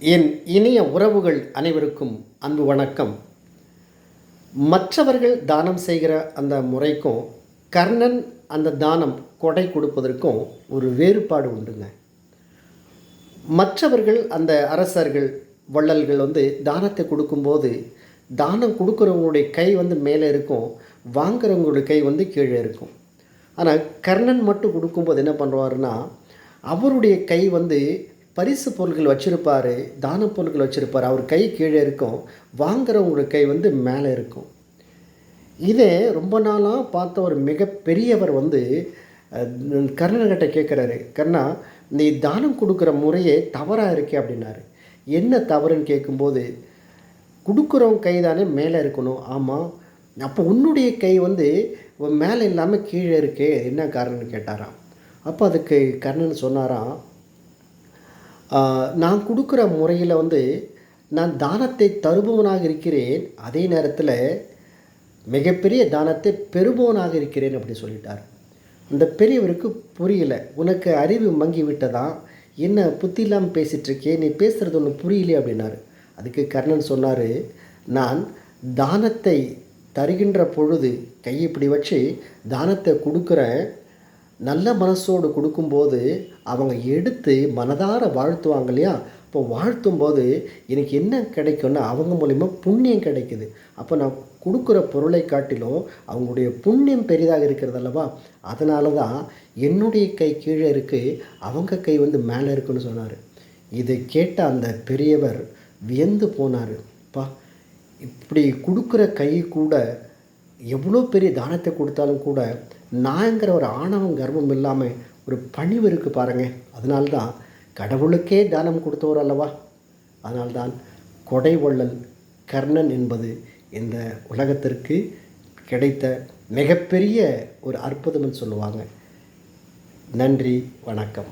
என் இனிய உறவுகள் அனைவருக்கும் அன்பு வணக்கம். மற்றவர்கள் தானம் செய்கிற அந்த முறைக்கும் கர்ணன் அந்த தானம் கொடை கொடுப்பதற்கும் ஒரு வேறுபாடு உண்டுங்க. மற்றவர்கள் அந்த அரசர்கள் வள்ளல்கள் வந்து தானத்தை கொடுக்கும்போது தானம் கொடுக்குறவங்களுடைய கை வந்து மேலே இருக்கும் வாங்குறவங்களுடைய கை வந்து கீழே இருக்கும். ஆனால் கர்ணன் மட்டும் கொடுக்கும்போது என்ன பண்ணுவாருன்னா அவருடைய கை வந்து பரிசு பொருட்கள் வச்சுருப்பார் தான பொருட்கள் வச்சுருப்பார் அவர் கை கீழே இருக்கும் வாங்குறவங்களோட கை வந்து மேலே இருக்கும். இதே ரொம்ப நாளாக பார்த்த ஒரு மிகப்பெரியவர் வந்து கர்ணன்கிட்ட கேட்குறாரு கர்ணா நீ தானம் கொடுக்குற முறையே தவறாக இருக்கே அப்படின்னாரு. என்ன தவறுன்னு கேட்கும்போது கொடுக்குறவங்க கை தானே மேலே இருக்கணும். ஆமாம் அப்போ உன்னுடைய கை வந்து மேலே இல்லாமல் கீழே இருக்கே. என்ன காரணம்னு கேட்டாராம். அப்போ அதுக்கு கர்ணன் சொன்னாராம் நான் கொடுக்குற முறையில் வந்து நான் தானத்தை தருபவனாக இருக்கிறேன். அதே நேரத்தில் மிகப்பெரிய தானத்தை பெறுபவனாக இருக்கிறேன் அப்படி சொல்லிட்டார். அந்த பெரியவருக்கு புரியல. உனக்கு அறிவு மங்கி விட்டதா? என்ன புத்தி இல்லாமல் பேசிகிட்ருக்கே நீ பேசுகிறது ஒன்று புரியலையே அப்படின்னாரு. அதுக்கு கர்ணன் சொன்னார் நான் தானத்தை தருகின்ற பொழுது கையை இப்படி வச்சு தானத்தை கொடுக்குறேன். நல்ல மனசோடு கொடுக்கும்போது அவங்க எடுத்து மனதார வாழ்த்துவாங்க இல்லையா? அப்போ வாழ்த்தும்போது எனக்கு என்ன கிடைக்கும்னா அவங்க மூலிமா புண்ணியம் கிடைக்குது. அப்போ நான் கொடுக்குற பொருளை காட்டிலும் அவங்களுடைய புண்ணியம் பெரிதாக இருக்கிறது அல்லவா? அதனால தான் என்னுடைய கை கீழே இருக்குது அவங்க கை வந்து மேலே இருக்குன்னு சொன்னார். இதை கேட்ட அந்த பெரியவர் வியந்து போனார். பா இப்படி கொடுக்குற கை கூட எவ்வளோ பெரிய தானத்தை கொடுத்தாலும் கூட நாங்கிற ஒரு ஆணவம் கர்வம் இல்லாமல் ஒரு பணிவு இருக்குது பாருங்கள் அதனால்தான் கடவுளுக்கே தானம் கொடுத்தவர் அல்லவா? அதனால்தான் கொடை வள்ளல் கர்ணன் என்பது இந்த உலகத்திற்கு கிடைத்த மிகப்பெரிய ஒரு அற்புதம்னு சொல்லுவாங்க. நன்றி வணக்கம்.